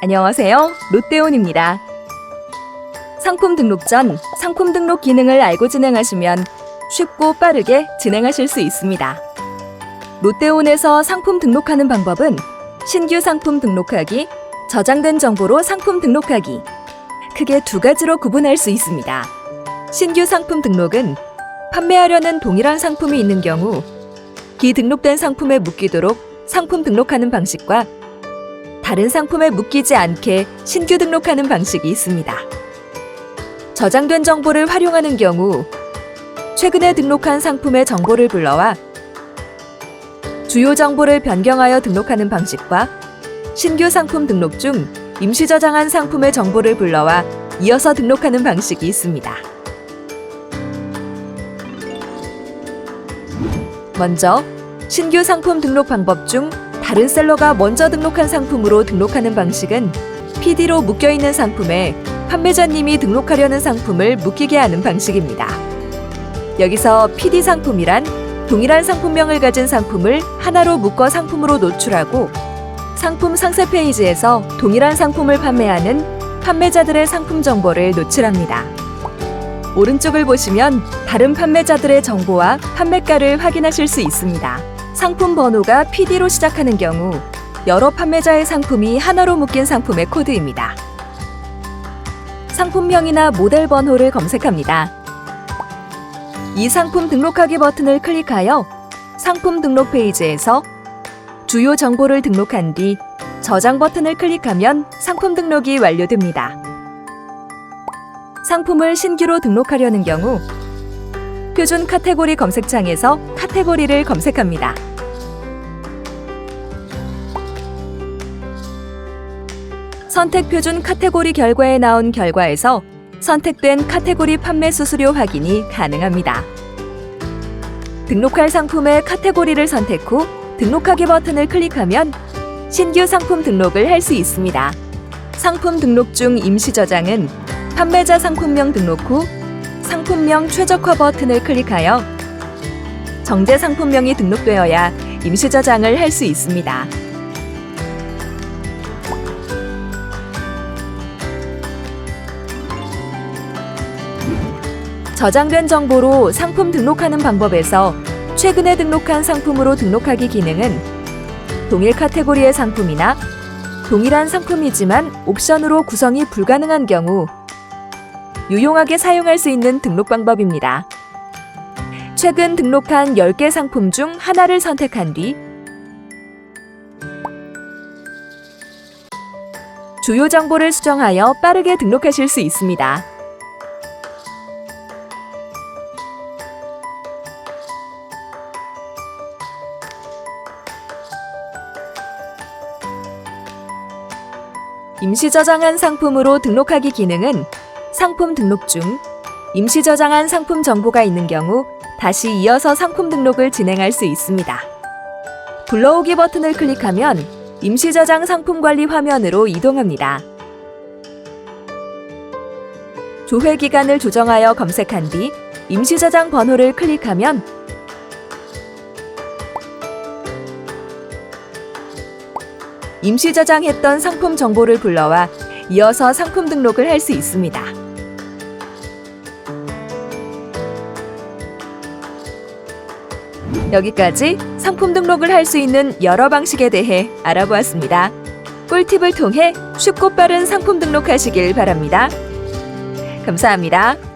안녕하세요. 롯데온입니다. 상품 등록 전 상품 등록 기능을 알고 진행하시면 쉽고 빠르게 진행하실 수 있습니다. 롯데온에서 상품 등록하는 방법은 신규 상품 등록하기, 저장된 정보로 상품 등록하기. 크게 두 가지로 구분할 수 있습니다. 신규 상품 등록은 판매하려는 동일한 상품이 있는 경우 기 등록된 상품에 묶이도록 상품 등록하는 방식과 다른 상품에 묶이지 않게 신규 등록하는 방식이 있습니다. 저장된 정보를 활용하는 경우 최근에 등록한 상품의 정보를 불러와 주요 정보를 변경하여 등록하는 방식과 신규 상품 등록 중 임시 저장한 상품의 정보를 불러와 이어서 등록하는 방식이 있습니다. 먼저 신규 상품 등록 방법 중 다른 셀러가 먼저 등록한 상품으로 등록하는 방식은 PD로 묶여 있는 상품에 판매자님이 등록하려는 상품을 묶이게 하는 방식입니다. 여기서 PD 상품이란 동일한 상품명을 가진 상품을 하나로 묶어 상품으로 노출하고 상품 상세 페이지에서 동일한 상품을 판매하는 판매자들의 상품 정보를 노출합니다. 오른쪽을 보시면 다른 판매자들의 정보와 판매가를 확인하실 수 있습니다. 상품 번호가 PD로 시작하는 경우 여러 판매자의 상품이 하나로 묶인 상품의 코드입니다. 상품명이나 모델 번호를 검색합니다. 이 상품 등록하기 버튼을 클릭하여 상품 등록 페이지에서 주요 정보를 등록한 뒤 저장 버튼을 클릭하면 상품 등록이 완료됩니다. 상품을 신규로 등록하려는 경우 표준 카테고리 검색창에서 카테고리를 검색합니다. 선택 표준 카테고리 결과에 나온 결과에서 선택된 카테고리 판매 수수료 확인이 가능합니다. 등록할 상품의 카테고리를 선택 후 등록하기 버튼을 클릭하면 신규 상품 등록을 할 수 있습니다. 상품 등록 중 임시 저장은 판매자 상품명 등록 후 상품명 최적화 버튼을 클릭하여 정제 상품명이 등록되어야 임시 저장을 할 수 있습니다. 저장된 정보로 상품 등록하는 방법에서 최근에 등록한 상품으로 등록하기 기능은 동일 카테고리의 상품이나 동일한 상품이지만 옵션으로 구성이 불가능한 경우 유용하게 사용할 수 있는 등록 방법입니다. 최근 등록한 10개 상품 중 하나를 선택한 뒤 주요 정보를 수정하여 빠르게 등록하실 수 있습니다. 임시 저장한 상품으로 등록하기 기능은 상품 등록 중 임시 저장한 상품 정보가 있는 경우 다시 이어서 상품 등록을 진행할 수 있습니다. 불러오기 버튼을 클릭하면 임시 저장 상품 관리 화면으로 이동합니다. 조회 기간을 조정하여 검색한 뒤 임시 저장 번호를 클릭하면 임시 저장했던 상품 정보를 불러와 이어서 상품 등록을 할 수 있습니다. 여기까지 상품 등록을 할 수 있는 여러 방식에 대해 알아보았습니다. 꿀팁을 통해 쉽고 빠른 상품 등록하시길 바랍니다. 감사합니다.